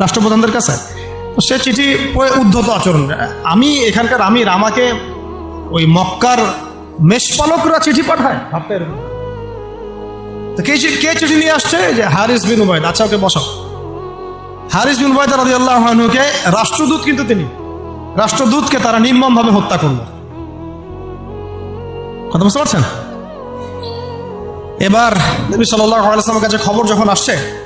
রাষ্ট্রপ্রধানদের কাছে। সে চিঠি উদ্ধত আচরণ। আমি এখানকার আমি রামাকে ওই মক্কার মেষপালকরা চিঠি পাঠায়। ভাবতে তো কে কে চিঠি নিয়ে আসছে? যে হারিস বিন উবাইদ আচ্ছা ওকে বসাও। হারিস বিন উবাইদ রাজি রাষ্ট্রদূত কিন্তু তিনি। রাষ্ট্রদূতকে তারা নির্মমভাবে হত্যা করল। কথা বুঝতে পারছেন? এবার নবী সাল্লামের কাছে খবর যখন আসছে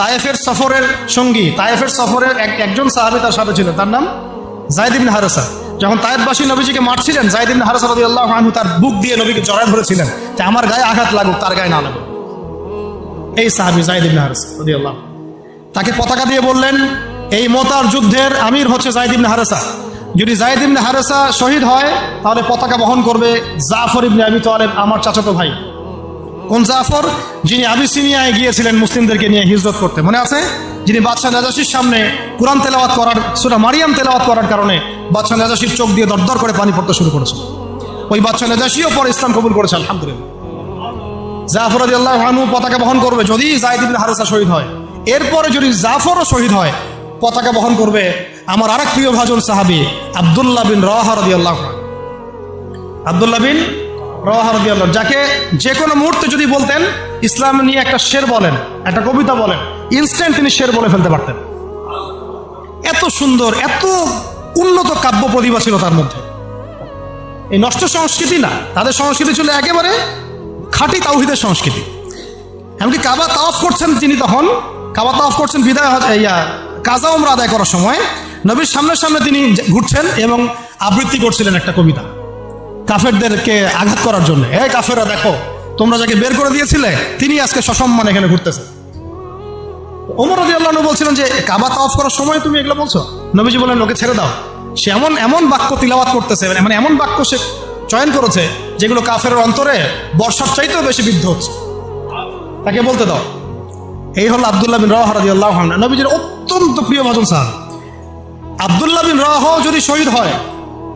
তায়েফের সফরের সঙ্গী, তায়েফের সফরের এক একজন সাহাবী তার সাথে ছিল তার নাম জায়দ ইবনে হারেসা। যখন তায়েফবাসী নবীজিকে মারছিলেন জায়দ ইবনে হারেসা আল্লাহ আনহু তার বুক দিয়ে নবীকে জড়ায় ধরেছিলেন যে আমার গায়ে আঘাত লাগুক, তার গায়ে না লাগুক। এই সাহাবী জায়দ ইবনে হারেসা রাদিয়াল্লাহু আনহু। তাকে পতাকা দিয়ে বললেন, এই মোতার যুদ্ধের আমির হচ্ছে জায়দ ইবনে হারেসা। যদি জায়দ হারেসা শহীদ হয়, তাহলে পতাকা বহন করবে জাফর ইবনে আবি তালেব, আমার চাচাতো ভাই। কোন জাফর, যিনি আবিসিনিয়ায় গিয়েছিলেন মুসলিমদেরকে নিয়ে হিজরত করতে। মনে আছে? যিনি বাদশাহ নাজাসির সামনে কোরআন তেলাওয়াত করার, সুরা মারিয়াম তেলাওয়াত করার কারণে বাদশাহ নাজাসির চোখ দিয়ে দরদর করে পানি পড়তে শুরু করেছে। ওই বাদশাহ নাজাসিও পরে ইসলাম কবুল করেছে, আলহামদুলিল্লাহ। জাফর আদি আল্লাহ হানু পতাকা বহন করবে যদি জাহিদ ইবিন হারেসা শহীদ হয়। এরপরে যদি জাফরও শহীদ হয়, পতাকা বহন করবে আমার আরেক প্রিয় ভাজন সাহাবি, আবদুল্লাহ বিন রওয়াহা রদি আল্লাহ আবদুল্লাহ বিন রওয়াহা রদি আল্লাহ যাকে যে কোনো মুহূর্তে যদি বলতেন, ইসলাম নিয়ে একটা শের বলেন, একটা কবিতা বলেন ইনস্ট্যান্ট তিনি শের বলে ফেলতে পারতেন। এত সুন্দর, এত উন্নত কাব্য প্রতিভা ছিল তার মধ্যে। এই নষ্ট সংস্কৃতি না, তাদের সংস্কৃতি ছিল একেবারে খাঁটি তাওহিদের সংস্কৃতি। এমনকি কাবা তাওয়াফ করছেন তিনি তখন, কাবা তাওয়াফ করছেন বিদায় ইয়া কাজা উমরা আদায় করার সময়, নবীর সামনে সামনে তিনি ঘুরছেন এবং আবৃত্তি করছিলেন একটা কবিতা। কাফেরদেরকে আঘাত করার জন্য। এই কাফেররা দেখো, তোমরা যাকে বের করে দিয়েছিলে, তিনি আজকে সসম্মান এখানে ঘুরতেছে। ওমর রদি আল্লাহ বলছিলেন যে, কাবা তাওয়াফ করার সময় তুমি এগুলো বলছো? নবীজি বলেন ওকে ছেড়ে দাও। সে এমন এমন বাক্য তিলাওয়াত করতেছে মানে এমন বাক্য সে চয়ন করেছে, যেগুলো কাফের অন্তরে বর্ষার চাইতেও বেশি বিদ্ধ হচ্ছে। তাকে বলতে দাও, এই হলো আবদুল্লাহ বিন রাহ রাজি আল্লাহ নবীজির অত্যন্ত প্রিয় ভজন সাহাব। আবদুল্লাহ বিন রাহ যদি শহীদ হয়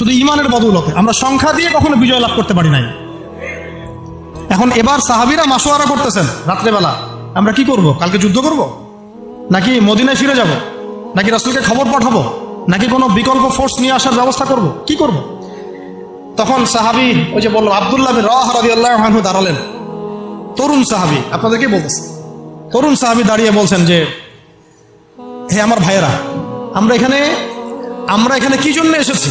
শুধু ইমানের বদৌলতে। আমরা সংখ্যা দিয়ে কখনো বিজয় লাভ করতে পারি নাই। এখন এবার সাহাবিরা মাসোয়ারা করতেছেন রাত্রেবেলা। আমরা কি করব? কালকে যুদ্ধ করব? নাকি মদিনায় ফিরে যাব? নাকি রাসুলকে খবর পাঠাবো? নাকি কোনো বিকল্প ফোর্স নিয়ে আসার ব্যবস্থা করব? কি করব? তখন সাহাবি ওই যে বলল, আবদুল্লাহ বিন রাহ রাদিয়াল্লাহু আনহু দাঁড়ালেন। তরুণ সাহাবি, আপনাদেরকে বলতেছে। তরুণ সাহাবি দাঁড়িয়ে বলছেন যে, হে আমার ভাইয়েরা, আমরা এখানে আমরা এখানে কি জন্য এসেছি?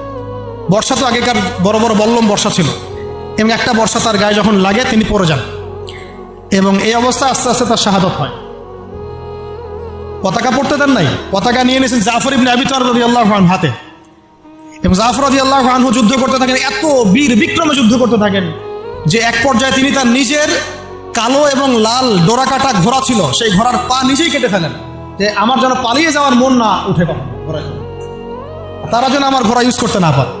বর্ষা তো আগেকার বড় বড় বল্লম বর্ষা ছিল। এবং একটা বর্ষা তার গায়ে যখন লাগে, তিনি পড়ে যান। এবং এই অবস্থা আস্তে আস্তে তার শাহাদত হয়। পতাকা পড়তে দেন নাই। পতাকা নিয়ে নিয়েছেন জাফর ইবনে আবি তার আল্লাহ হাতে। এবং জাফর রদি আল্লাহ আনহু যুদ্ধ করতে থাকেন, এত বীর বিক্রমে যুদ্ধ করতে থাকেন যে এক পর্যায়ে তিনি তার নিজের কালো এবং লাল ডোরাকাটা ঘোড়া ছিল, সেই ঘোড়ার পা নিজেই কেটে ফেলেন যে আমার যেন পালিয়ে যাওয়ার মন না উঠে কখন চড়ে। তারা যেন আমার ঘোড়া ইউজ করতে না পারে।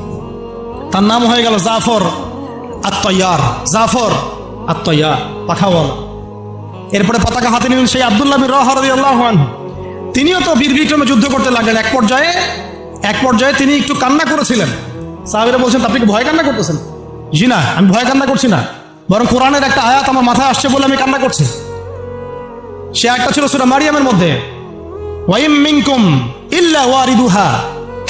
তার নাম হয়ে গেল জাফর আত্ময়ার। জাফর আত্ময়ার পাখাওয়ালা এরপরে পতাকা হাতে নিলেন সেই আবদুল্লাহ রহরদি আল্লাহ তিনিও তো বীর বিক্রমে যুদ্ধ করতে লাগলেন। এক পর্যায়ে এক পর্যায়ে তিনি একটু কান্না করেছিলেন। সাহাবিরা বলছেন, আপনি কি ভয় কান্না করতেছেন? জি না, আমি ভয় কান্না করছি না। বরং কোরআনের একটা আয়াত আমার মাথায় আসছে বলে আমি কান্না করছি। সে একটা ছিল সুরা মারিয়ামের মধ্যে। ওয়াইম মিনকুম ইল্লা ওয়ারিদুহা।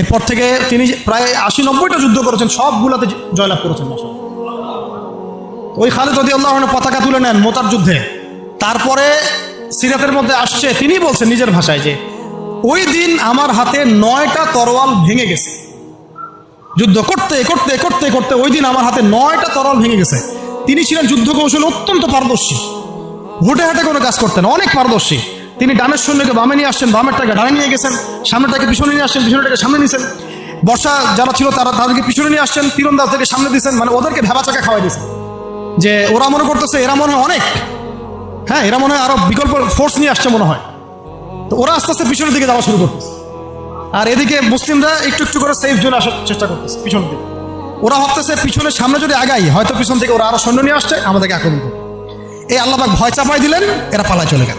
এরপর থেকে তিনি প্রায় আশি নব্বইটা যুদ্ধ করেছেন, সবগুলোতে জয়লাভ করেছেন। ওই খালেদ রদি আল্লাহ পতাকা তুলে নেন মোতার যুদ্ধে। তারপরে সিরাতের মধ্যে আসছে তিনি বলছেন নিজের ভাষায় যে, ওই দিন আমার হাতে নয়টা তরোয়াল ভেঙে গেছে। যুদ্ধ করতে করতে করতে করতে ওই দিন আমার হাতে নয়টা তরল ভেঙে গেছে। তিনি ছিলেন যুদ্ধ কৌশল অত্যন্ত পারদর্শী। ঘুটে হাটে কোনো কাজ করতেন, অনেক পারদর্শী। তিনি ডানের সৈন্যকে বামে নিয়ে আসছেন, বামেরটাকে ডানে নিয়ে গেছেন সামনেটাকে পিছনে নিয়ে আসছেন পিছনেটাকে সামনে নিয়েছেন বর্ষা যারা ছিল তারা তাদেরকে পিছনে নিয়ে আসছেন, তীরন্দাজদেরকে সামনে দিয়েছেন মানে ওদেরকে ভেবা চাকা খাওয়াই দিয়েছেন। যে ওরা মনে করতেছে, এরা মনে হয় অনেক। হ্যাঁ এরা মনে হয় আরও বিকল্প ফোর্স নিয়ে আসছে মনে হয়। তো ওরা আস্তে আস্তে পিছনের দিকে যাওয়া শুরু করতেছে। আর এদিকে মুসলিমরা একটু একটু করে সেফ জোনে আসার চেষ্টা করতেছে, পিছনের দিকে। ওরা ভাবতেছে পিছনের সামনে যদি আগাই, হয়তো পিছন থেকে ওরা আরও সৈন্য নিয়ে আসছে, আমাদেরকে আক্রমণ করবে। এই আল্লাহবাক ভয় চাপাই দিলেন, এরা পালায় চলে গেল।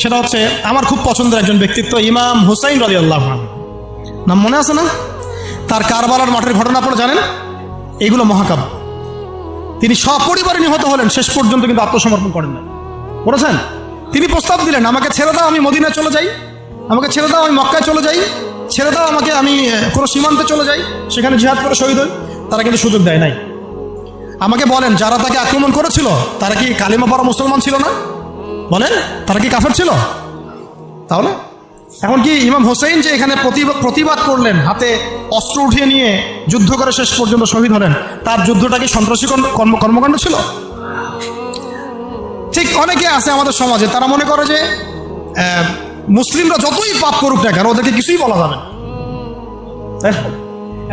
সেটা হচ্ছে আমার খুব পছন্দের একজন ব্যক্তিত্ব, ইমাম হুসাইন রাজি আল্লাহ নাম মনে আছে না? তার কারবালার মাঠের ঘটনা আপনারা জানেন? এইগুলো মহাকাব্য। তিনি সপরিবারে নিহত হলেন, শেষ পর্যন্ত কিন্তু আত্মসমর্পণ করেন না বলেছেন? তিনি প্রস্তাব দিলেন, আমাকে ছেড়ে দাও, আমি মদিনায় চলে যাই। আমাকে ছেড়ে দাও, আমি মক্কায় চলে যাই। ছেড়ে দাও, আমাকে আমি কোনো সীমান্তে চলে যাই। সেখানে জিহাদ করে শহীদ হই। তারা কিন্তু সুযোগ দেয় নাই। আমাকে বলেন, যারা তাকে আক্রমণ করেছিল, তারা কি কালিমা পড়া মুসলমান ছিল না? বলেন, তারা কি কাফের ছিল? তাহলে? এখন কি ইমাম হোসেন যে এখানে প্রতিবাদ করলেন, হাতে অস্ত্র উঠিয়ে নিয়ে যুদ্ধ করে শেষ পর্যন্ত শহীদ হলেন, তার যুদ্ধটা কি সন্ত্রাসী কর্ম- কর্ম কর্মকাণ্ড ছিল? ঠিক অনেকে আছে আমাদের সমাজে, তারা মনে করে যে মুসলিমরা যতই পাপ করুক না কেন, ওদেরকে কিছুই বলা যাবে?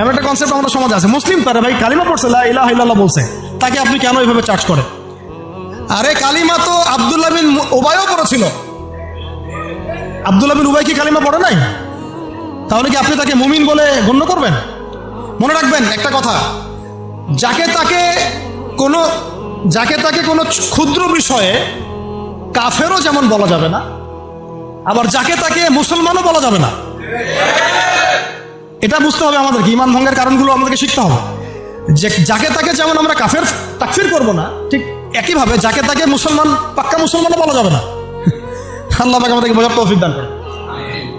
এমন একটা কনসেপ্ট আমাদের সমাজে আছে। মুসলিম তারা ভাই, কালিমা পড়ছে ইলাহা বলছে। তাকে আপনি কেন এইভাবে চার্জ করেন? আরে কালিমা তো আব্দুল্লাহ বিন ওবায়ও পড়েছিল। আব্দুল্লাহ বিন উবাই কি কালিমা পড়ে নাই? তাহলে কি আপনি তাকে মুমিন বলে গণ্য করবেন? মনে রাখবেন একটা কথা। যাকে তাকে কোনো যাকে তাকে কোনো ক্ষুদ্র বিষয়ে কাফেরও যেমন বলা যাবে না, আবার যাকে তাকে মুসলমানও বলা যাবে না। এটা বুঝতে হবে আমাদেরকে ইমান ভঙ্গের কারণগুলো আমাদেরকে শিখতে হবে। যে যাকে তাকে যেমন আমরা কাফের তাকফির করব না, ঠিক একইভাবে যাকে তাকে মুসলমান, পাক্কা মুসলমানও বলা যাবে না। আল্লাহ পাক আমাদেরকে বোঝার তৌফিক দান করে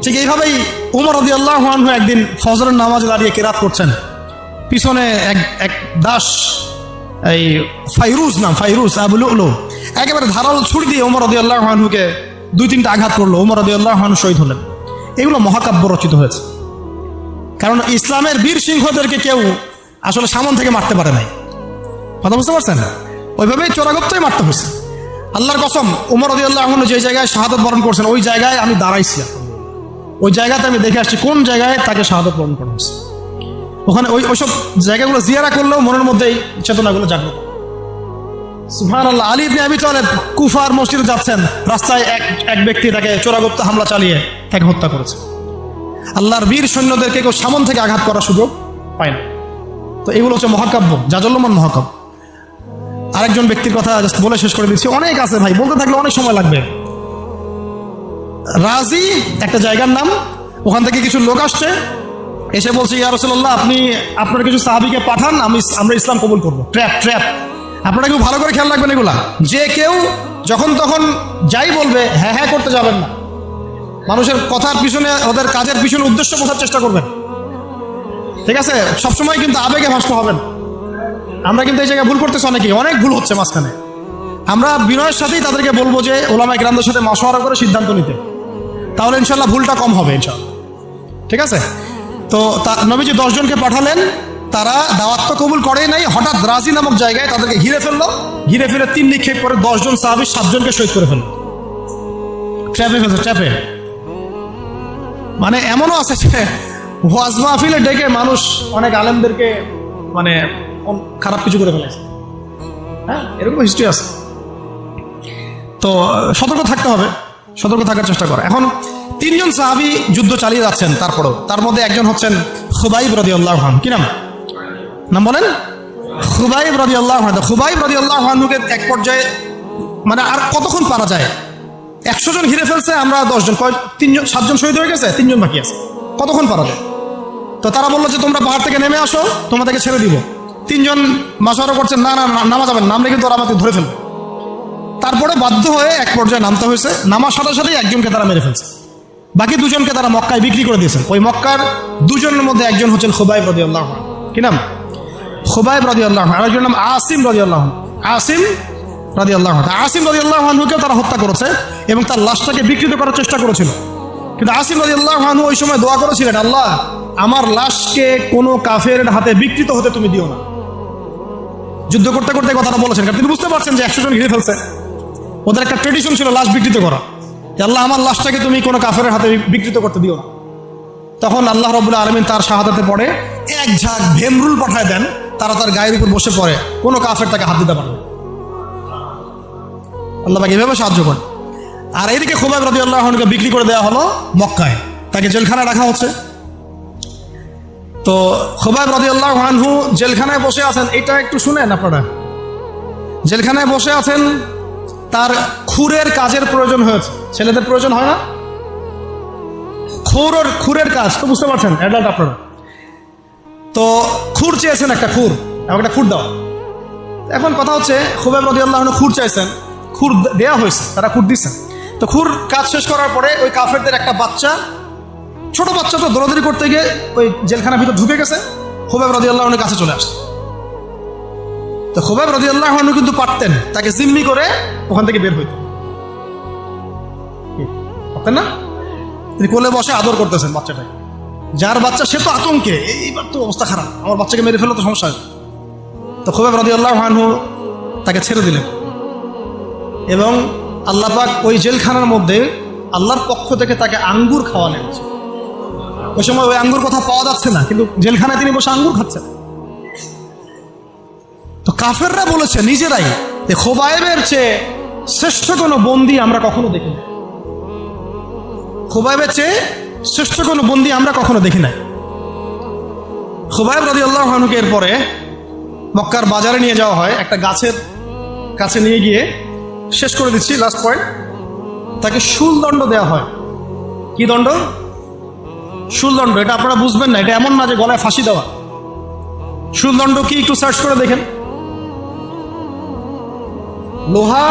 ঠিক এইভাবেই উমর রদি আল্লাহ একদিন ফজরের নামাজে দাঁড়িয়ে কেরাত করছেন। পিছনে এক এক দাস, এই ফাইরুজ নাম, ফাইরুজ উলু একেবারে ধারাল ছুরি দিয়ে ওমর রদি আল্লাহ হানহুকে দুই তিনটা আঘাত করল। ওমর রদি আল্লাহ হানু শহীদ হলেন। এগুলো মহাকাব্য রচিত হয়েছে। কারণ ইসলামের বীর সিংহদেরকে কেউ আসলে সামন থেকে মারতে পারে নাই। কথা বুঝতে পারছেন? ওইভাবেই চোরাগপ্তই মারতে হয়েছে। আল্লাহর কসম, উমর রদি আল্লাহ যে জায়গায় শাহাদত বরণ করছেন, ওই জায়গায় আমি দাঁড়াইছি ওই জায়গাতে আমি দেখে আসছি কোন জায়গায় তাকে শাহাদত বরণ করা হয়েছে। ওখানে ওই ওইসব জায়গাগুলো জিয়ারা করলেও মনের মধ্যে এই চেতনাগুলো জাগ্রত। সুহান আল্লাহ আলী ইবনে আবি তালেব কুফার মসজিদে যাচ্ছেন, রাস্তায় এক এক ব্যক্তি তাকে চোরাগুপ্ত হামলা চালিয়ে তাকে হত্যা করেছে। আল্লাহর বীর সৈন্যদেরকে কেউ সামন থেকে আঘাত করার সুযোগ পায় না। তো এগুলো হচ্ছে মহাকাব্য জাজল্যমান মহাকাব্য। আরেকজন ব্যক্তির কথা জাস্ট বলে শেষ করে দিচ্ছি। অনেক আছে ভাই, বলতে থাকলে অনেক সময় লাগবে। রাজি, একটা জায়গার নাম, ওখান থেকে কিছু লোক আসছে, এসে বলছে, ইয়া রসুল্লাহ আপনি, আপনার কিছু সাহাবিকে পাঠান, আমি আমরা ইসলাম কবুল করব। ট্র্যাপ ট্র্যাপ আপনারা কেউ ভালো করে খেয়াল রাখবেন এগুলা? যে কেউ যখন তখন যাই বলবে হ্যাঁ হ্যাঁ করতে যাবেন না। মানুষের কথার পিছনে, ওদের কাজের পিছনে উদ্দেশ্য বোঝার চেষ্টা করবেন। ঠিক আছে? সবসময় কিন্তু আবেগে ভাসতে হবেন আমরা কিন্তু এই জায়গায় ভুল করতেছি অনেকেই, অনেক ভুল হচ্ছে মাঝখানে। আমরা বিনয়ের সাথেই তাদেরকে বলব যে ওলামা গ্রামদের সাথে মশওয়ারা করে সিদ্ধান্ত নিতে। তাহলে ইনশাল্লাহ ভুলটা কম হবে ইনশাল্লাহ ঠিক আছে? তো নবীজি দশজনকে পাঠালেন, তারা দাওয়াত তো কবুল করেই নাই, হঠাৎ রাজি নামক জায়গায় তাদেরকে ঘিরে ফেলল। ঘিরে ফেলে তিন নিক্ষেপ করে দশজন সাহাবি সাতজনকে শহীদ করে ফেলল। ট্র্যাপে ফেলছে, ট্র্যাপে। মানে এমনও আছে যে ওয়াজ মাহফিলে ডেকে মানুষ অনেক আলেমদেরকে মানে খারাপ কিছু করে ফেলেছে। হ্যাঁ এরকম হিস্ট্রি আছে। তো সতর্ক থাকতে হবে। সতর্ক থাকার চেষ্টা করে। এখন তিনজন সাহাবি যুদ্ধ চালিয়ে যাচ্ছেন তারপরেও। তার মধ্যে একজন হচ্ছেন খুবাইব রদি আল্লাহ খান কি নাম? নাম বলেন? খুবাইব রদি আল্লাহ খান খুবাইব রদি আল্লাহ খানকে এক পর্যায়ে মানে আর কতক্ষণ পারা যায়? একশো জন ঘিরে ফেলছে, আমরা দশজন। কয়, তিনজন, সাতজন শহীদ হয়ে গেছে? তিনজন বাকি আছে। কতক্ষণ পারা যায়? তো তারা বলল যে, তোমরা পাহাড় থেকে নেমে আসো, তোমাদেরকে ছেড়ে দিব। তিনজন মাসারও করছেন, না না নামা যাবেন নামলে কিন্তু ওরা আমাকে ধরে ফেলবে তারপরে বাধ্য হয়ে এক পর্যায়ে নামতে হয়েছে। নামার সাথে সাথেই একজনকে তারা মেরে ফেলছে। বাকি দুজনকে তারা মক্কায় বিক্রি করে দিয়েছেন। ওই মক্কার দুজনের মধ্যে একজন হচ্ছেন খুবাইব রদি আল্লাহ কি নাম? খুবাইব রদি আল্লাহ আরেকজন নাম আসিম রদি আল্লাহ আসিম রদি আল্লাহ আসিম রদি আল্লাহকেও তারা হত্যা করেছে এবং তার লাশটাকে বিকৃত করার চেষ্টা করেছিল। কিন্তু আসিম রদি আল্লাহ ওই সময় দোয়া করেছিলেন, আল্লাহ, আমার লাশকে কোনো কাফের হাতে বিকৃত হতে তুমি দিও না। যুদ্ধ করতে করতে কথাটা বলেছেন। কারণ তিনি বুঝতে পারছেন যে একশো জন ঘিরে ফেলছে। ওদের একটা ট্রেডিশন ছিল লাশ বিকৃত করা। আল্লাহ, আমার লাশটাকে তুমি কোনো কাফের হাতে বিকৃত করতে দিও না। তখন আল্লাহ রবুল্লা আলমিন তার শাহাদাতে পড়ে, এক ঝাঁক ভেমরুল পাঠায় দেন। তারা তার গায়ের উপর বসে পড়ে। কোনো কাফের তাকে হাত দিতে পারবে আল্লাহ পাকে এভাবে সাহায্য করে আর এইদিকে খুবাইব রবি আল্লাহকে বিক্রি করে দেওয়া হলো মক্কায়। তাকে জেলখানায় রাখা হচ্ছে। তো খোবাইব রদি আল্লাহ আনহু জেলখানায় বসে আছেন। এটা একটু শুনেন আপনারা। জেলখানায় বসে আছেন, তার খুরের কাজের প্রয়োজন হয়েছে। ছেলেদের প্রয়োজন হয় না? খুর খুরের কাজ, তো বুঝতে পারছেন অ্যাডাল্ট আপনারা। তো খুর চেয়েছেন একটা খুর, আমাকে একটা খুর দাও। এখন কথা হচ্ছে খুবাইব রদি আল্লাহ খুর চাইছেন, খুর দেয়া হয়েছে, তারা খুর দিচ্ছেন তো খুর কাজ শেষ করার পরে ওই কাফেরদের একটা বাচ্চা ছোট বাচ্চা তো দৌড়াদৌড়ি করতে গিয়ে ওই জেলখানার ভিতর ঢুকে গেছে। খুবাইব রাজি আল্লাহনের কাছে চলে আসছে। তো খুবাইব রাজি আল্লাহ কিন্তু পারতেন, তাকে জিম্মি করে ওখান থেকে বের হইতেন পারতেন না? তিনি কোলে বসে আদর করতেছেন বাচ্চাটাকে। যার বাচ্চা, সে তো আতঙ্কে, এইবার তো অবস্থা খারাপ, আমার বাচ্চাকে মেরে ফেলে তো সমস্যা হবে। তো খুবাইব রাজি আল্লাহ তাকে ছেড়ে দিলেন। এবং আল্লাহ পাক ওই জেলখানার মধ্যে আল্লাহর পক্ষ থেকে তাকে আঙ্গুর খাওয়ালেন। ওই সময় ওই আঙ্গুর কথা পাওয়া যাচ্ছে না, কিন্তু জেলখানায় তিনি বসে আঙ্গুর খাচ্ছেন। তো কাফেররা বলেছে, নিজেরাই, যে খোবাইবের চেয়ে শ্রেষ্ঠ কোনো বন্দি আমরা কখনো দেখি না খোবাইবের চেয়ে শ্রেষ্ঠ কোনো বন্দি আমরা কখনো দেখি নাই। খোবাইব রাজি আল্লাহকে এরপরে মক্কার বাজারে নিয়ে যাওয়া হয়, একটা গাছের কাছে নিয়ে গিয়ে শেষ করে দিচ্ছি লাস্ট পয়েন্ট তাকে শুলদণ্ড দেওয়া হয়। কি দণ্ড? শুলদণ্ড এটা আপনারা বুঝবেন না, এটা এমন না যে গলায় ফাঁসি দেওয়া। শুলদণ্ড কি একটু সার্চ করে দেখেন। লোহা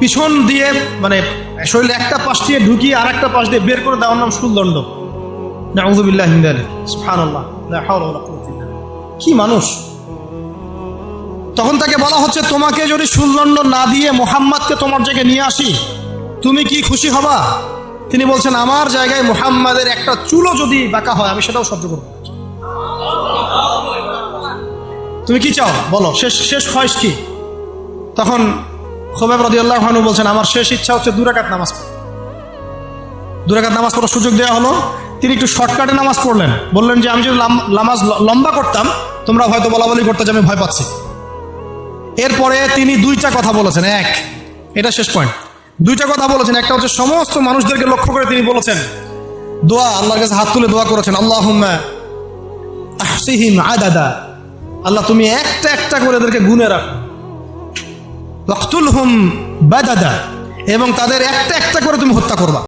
পিছন দিয়ে মানে শরীরে একটা পাশ দিয়ে ঢুকিয়ে আর একটা পাশ দিয়ে বের করে দেওয়ার নাম শুলদণ্ড নাউযুবিল্লাহি মিন যালিক সুবহানাল্লাহ, লা হাওলা ওয়ালা কুওয়াতা ইল্লা বিল্লাহ। কি মানুষ? তখন তাকে বলা হচ্ছে, তোমাকে যদি শুলদণ্ড না দিয়ে মোহাম্মদকে তোমার জায়গায় নিয়ে আসি, তুমি কি খুশি হবা? তিনি বলছেন, আমার জায়গায় মোহাম্মদের একটা চুলো যদি বাঁকা হয়, আমি সেটাও সহ্য করব তুমি কি চাও? বলো, শেষ শেষ খয়েস কি? তখন খোবেব রদিয়াল্লাহ হানু বলছেন, আমার শেষ ইচ্ছা হচ্ছে দুরাকাত নামাজ পড়া। দুরাকাত নামাজ পড়ার সুযোগ দেওয়া হলো। তিনি একটু শর্টকাটে নামাজ পড়লেন। বললেন যে, আমি যদি নামাজ লম্বা করতাম, তোমরা হয়তো বলা বলি করতে যে, আমি ভয় পাচ্ছি। এরপরে তিনি দুইটা কথা বলেছেন। এক, এটা শেষ পয়েন্ট দুইটা কথা বলেছেন। একটা হচ্ছে সমস্ত মানুষদেরকে লক্ষ্য করে তিনি বলেছেন, দোয়া, আল্লাহর কাছে হাত তুলে দোয়া করেছেন আল্লাহ আহসিহিম আল্লাহ, তুমি একটা একটা করে এদেরকে গুনে রাখো। হুম বাদাদা। এবং তাদের একটা একটা করে তুমি হত্যা করবা।